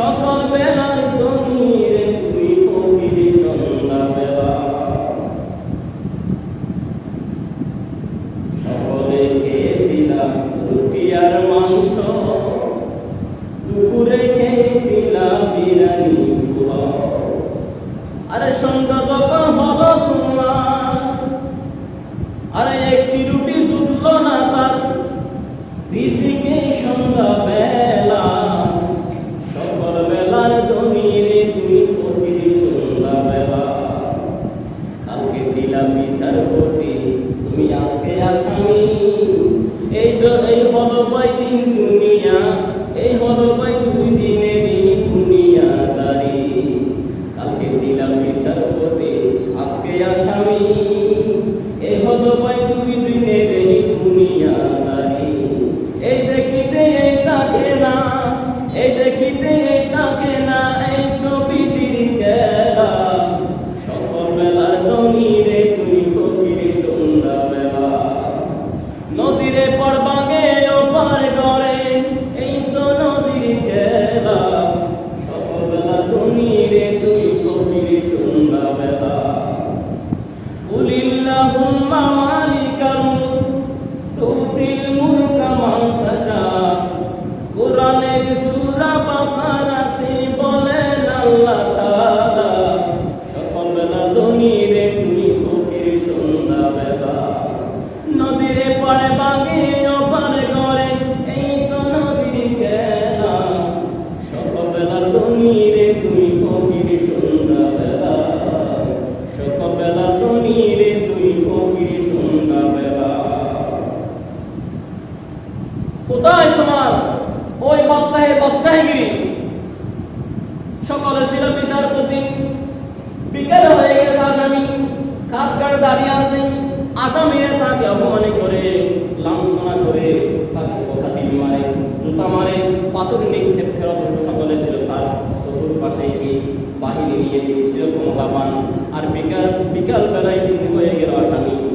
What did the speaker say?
সকল বেলার দমিয়ে তুই কবির সন্ধ্যা বেলা। সকলে খেয়েছিলাম রুটি আর মাংস। দুপুরে খেয়েছিলাম বিরানি আরে সন্ধ্যা এই হলো কয়দিন এই হলো ثم ولى বদশাহের বদশাহগিরি সকলে ছিল বিচারপতি বিকেল হয়ে গেছে আসামি কাঠগাড় দাঁড়িয়ে আছে আসামিরা তাকে অপমানে করে, লাঞ্ছনা করে, তাকে বসাটি মারে, জুতা মারে, পাথর নিক্ষেপ ফেরত সকলে ছিল তার চতুর্পাশে এই বাহিনী নিয়ে যেরকম লাভান আর বিকাল বিকাল বেলায় হয়ে গেল আসামি।